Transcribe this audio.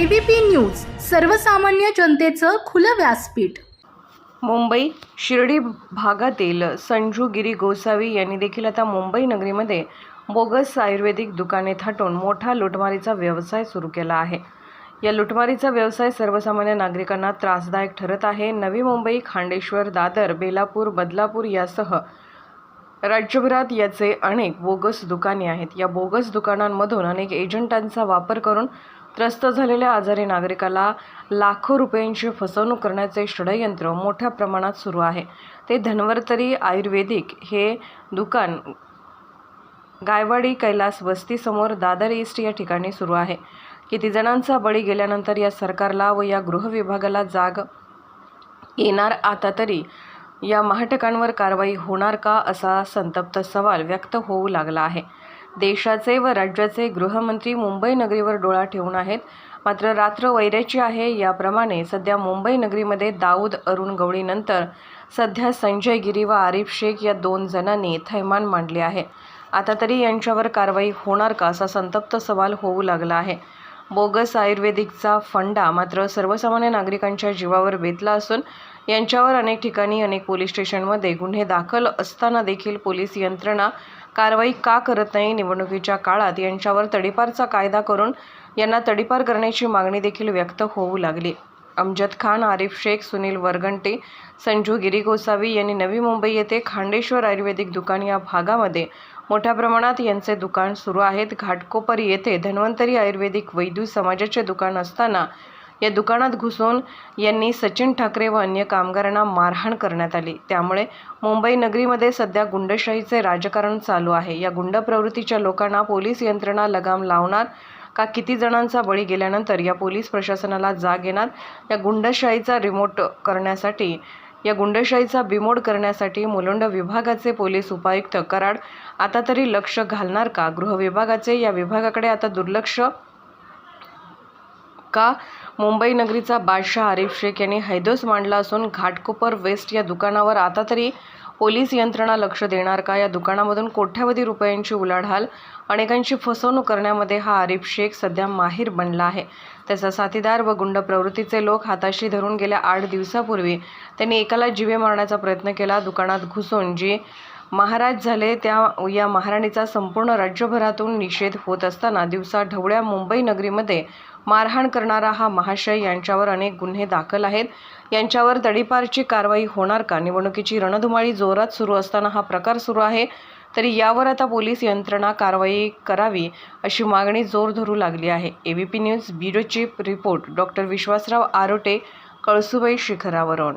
ABP news सर्वसामान्य जनतेचं खुलं व्यासपीठ. मुंबई शिर्डी भागातील संजू गिरी गोसावी यांनी देखील आता मुंबई नगरीमध्ये बोगस आयुर्वेदिक दुकाने थाटून मोठा लुटमारीचा व्यवसाय सुरू केला आहे. या लुटमारीचा व्यवसाय सर्वसामान्य नागरिकांना त्रासदायक ठरत आहे. नवी मुंबई खांडेश्वर दादर बेलापूर बदलापूर यासह राज्यभरात याचे अनेक बोगस दुकाने आहेत. या बोगस दुकानांमधून अनेक एजंटांचा वापर करून त्रस्त झालेल्या आजारी नागरिकाला लाखो रुपयांची फसवणूक करण्याचे षडयंत्र मोठ्या प्रमाणात सुरू आहे. ते धन्वंतरी आयुर्वेदिक हे दुकान गायवाडी कैलास वस्तीसमोर दादर ईस्ट या ठिकाणी सुरू आहे. किती जणांचा बळी गेल्यानंतर या सरकारला व या गृह विभागाला जाग येणार आता तरी या महाटकांवर कारवाई होणार का असा संतप्त सवाल व्यक्त होऊ लागला आहे. देशाचे व राज्याचे गृहमंत्री मुंबई नगरीवर डोळा ठेवून आहेत. मात्र रात्र वैऱ्याची आहे याप्रमाणे सध्या मुंबई नगरीमध्ये दाऊद अरुण गवळीनंतर सध्या संजय गिरी व आरिफ शेख या दोन जणांनी थैमान मांडले आहे. आता तरी यांच्यावर कारवाई होणार का असा संतप्त सवाल होऊ लागला आहे. बोगस आयुर्वेदिकचा फंडा मात्र सर्वसामान्य नागरिकांच्या जीवावर बेतला असून यांच्यावर अनेक ठिकाणी अनेक पोलीस स्टेशनमध्ये गुन्हे दाखल असताना देखील पोलीस यंत्रणा कारवाई का करत नाही निवडणुकीच्या काळात? यांच्यावर तडीपारचा कायदा करून यांना तडीपार करण्याची मागणी देखील व्यक्त होऊ लागली. अमजद खान आरिफ शेख सुनील वरगंटे संजू गिरी गोसावी यांनी नवी मुंबई येथे खांडेश्वर आयुर्वेदिक दुकान या भागामध्ये मोठ्या प्रमाणात यांचे दुकान सुरू आहेत. घाटकोपर येथे धन्वंतरी आयुर्वेदिक वैद्य समाजाचे दुकान असताना या दुकानात घुसून यांनी सचिन ठाकरे व अन्य कामगारांना मारहाण करण्यात आली. त्यामुळे मुंबई नगरीमध्ये सध्या गुंडशाहीचे राजकारण चालू आहे. या गुंड प्रवृत्तीच्या लोकांना पोलीस यंत्रणा लगाम लावणार का किती जणांचा बळी गेल्यानंतर या पोलीस प्रशासनाला जाग येणार? या गुंडशाहीचा रिमोट करण्यासाठी या गुंडशाहीचा बिमोड करण्यासाठी मुलुंड विभागाचे पोलीस उपायुक्त कराड आता तरी लक्ष घालणार का? गृह विभागाचे या विभागाकडे आता दुर्लक्ष का मुंबई नगरीचा बादशाह आरिफ शेख यांनी हैदोस मांडला असून घाटकोपर वेस्ट या दुकानावर आता तरी पोलीस यंत्रणा लक्ष देणार का? या दुकानामधून कोट्यावधी रुपयांची उलाढाल अनेकांची फसवणूक करण्यामध्ये हा आरिफ शेख सध्या माहीर बनला आहे. त्याचा साथीदार व गुंड प्रवृत्तीचे लोक हाताशी धरून गेल्या आठ दिवसापूर्वी त्यांनी एकाला जिवे मारण्याचा प्रयत्न केला. दुकानात घुसून जी महाराज झाले त्या या महाराणीचा संपूर्ण राज्यभरातून निषेध होत असताना दिवसा ढवळ्या मुंबई नगरीमध्ये मारहाण करणारा हा महाशय यांच्यावर अनेक गुन्हे दाखल आहेत. यांच्यावर तडीपारची कारवाई होणार का? निवडणुकीची रणधुमाळी जोरात सुरू असताना हा प्रकार सुरू आहे. तरी यावर आता पोलीस यंत्रणा कारवाई करावी अशी मागणी जोर धरू लागली आहे. ABP news bureau chief report doctor Vishwasrao Arote Kalsubai शिखरावरून.